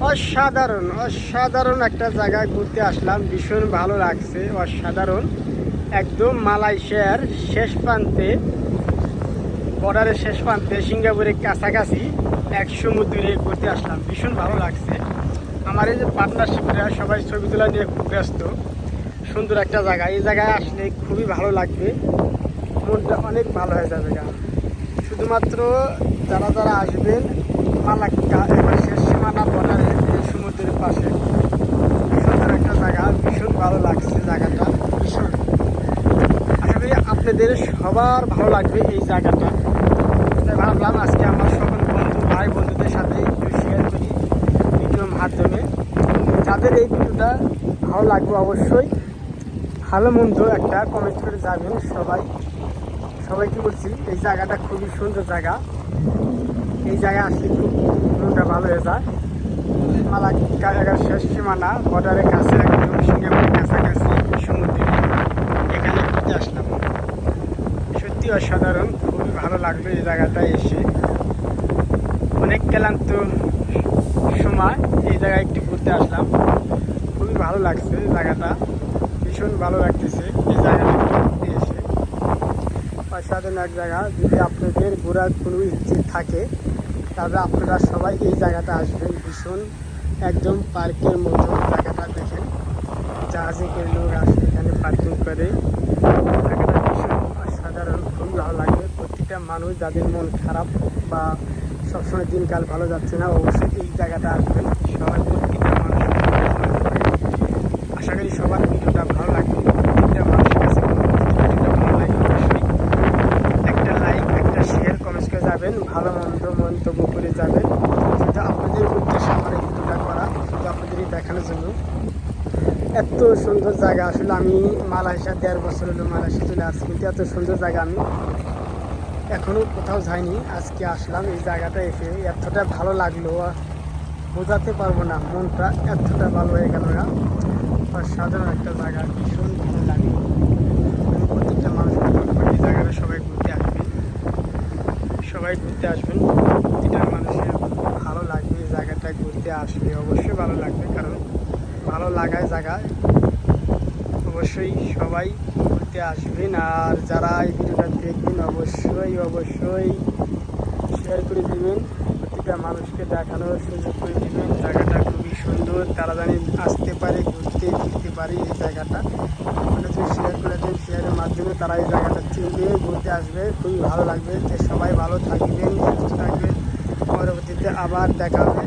অসাধারণ অসাধারণ একটা জায়গায় ঘুরতে আসলাম। ভীষণ ভালো লাগছে, অসাধারণ। একদম মালয়েশিয়ার শেষ প্রান্তে, বর্ডারের শেষ প্রান্তে, সিঙ্গাপুরের কাছাকাছি এক সমুদ্রে ঘুরতে আসলাম। ভীষণ ভালো লাগছে। আমার এই যে পার্টনারশিপরা সবাই ছবি তোলা নিয়ে খুব ব্যস্ত। সুন্দর একটা জায়গা। এই জায়গায় আসলে খুবই ভালো লাগবে। মনটা অনেক ভালো হয়ে যাবে শুধুমাত্র যারা যারা আসবেন মালাক্কা এবার শেষ সীমানা বর্ডারে এই সমুদ্রের পাশে সুন্দর একটা জায়গা, ভীষণ ভালো লাগছে জায়গাটা। ভীষণ। করি আপনাদের সবার ভালো লাগবে এই জায়গাটা। ভাবলাম আজকে আমার সকল বন্ধু, ভাই বন্ধুদের সাথে একটু শেয়ার করি ভিডিওর মাধ্যমে। যাদের এই ভিডিওটা ভালো লাগবে অবশ্যই, ভালো মন্দ একটা কমেন্ট করে যাবেন সবাই। সবাই কি বলছি, এই জায়গাটা খুবই সুন্দর জায়গা। এই জায়গায় আসলে খুব মনটা ভালো হয়ে যায়। এগার শেষ সীমানা বর্ডারের কাছে একদম সিঙ্গাপুরের কাছাকাছি সমুদ্রে এখানে ঘুরতে আসলাম। সত্যি অসাধারণ, খুবই ভালো লাগল এই জায়গাটায় এসে। অনেক ক্লান্ত সময় এই জায়গায় একটু ঘুরতে আসলাম। খুবই ভালো লাগছে জায়গাটা, ভীষণ ভালো লাগতেছে এই জায়গাটা ঘুরতে এসে। অসাধারণ এক জায়গা, যদি আপনাদের ঘোরার কোনো ইচ্ছে থাকে তাহলে আপনারা সবাই এই জায়গাটা আসবেন ভীষণ একদম পার্কের মতো জায়গাটা দেখেন। জাহাজে করে লোক আসে এখানে পার্কিং করে। জায়গাটা ভীষণ অসাধারণ খুব ভালো লাগবে প্রত্যেকটা মানুষ যাদের মন খারাপ বা সবসময় দিনকাল ভালো যাচ্ছে না, অবশ্যই এই জায়গাটা আসবেন। সবাই প্রত্যেকটা মানুষ আশা করি সবার ভিডিওটা ভালো লাগবে প্রত্যেকটা মানুষের কাছে ভিডিওটা ভালো লাগে অবশ্যই একটা লাইক একটা শেয়ার যাবেন, ভালো মন্দ মন্তব্য করে যাবেন। শুধু আপনাদের উদ্দেশ্যে আমার এই ভিডিওটা করা আপনাদেরই দেখানোর জন্য। এত সুন্দর জায়গা, আসলে আমি মালয়েশিয়া দেড় বছর হলো মালয়েশিয়া চলে আসছি, কিন্তু এত সুন্দর জায়গা আমি এখনও কোথাও যাইনি। আজকে আসলাম, এই জায়গাটা এসে এতটা ভালো লাগল বোঝাতে পারব না, মনটা এতটা ভালো হয়ে গেল না। সাধারণ একটা জায়গা, ভীষণ ভালো লাগে আমি প্রত্যেকটা মানুষকে বলব এই জায়গাটা সবাই ঘুরতে আসবেন সবাই ঘুরতে আসবেন। এটা মানুষের ভালো লাগবে জায়গাটা ঘুরতে আসলে অবশ্যই ভালো লাগবে, কারণ ভালো লাগায় জায়গায় অবশ্যই সবাই ঘুরতে আসবেন, আর যারা এই ভিডিওটা দেখবেন, অবশ্যই অবশ্যই শেয়ার করে দিবেন। প্রতিটা মানুষকে দেখানোর সুযোগ করে দিবেন জায়গাটা খুবই সুন্দর। তারা জানি আসতে পারে, ঘুরতে, ফিরতে পারে এই জায়গাটা। ওখানে যদি শেয়ার করে দেন শেয়ারের মাধ্যমে তারা এই জায়গাটা চিনবে, ঘুরতে আসবে। খুবই ভালো লাগবে যে সবাই ভালো থাকবেন, সুস্থ থাকবেন। পরবর্তীতে আবার দেখা হবে।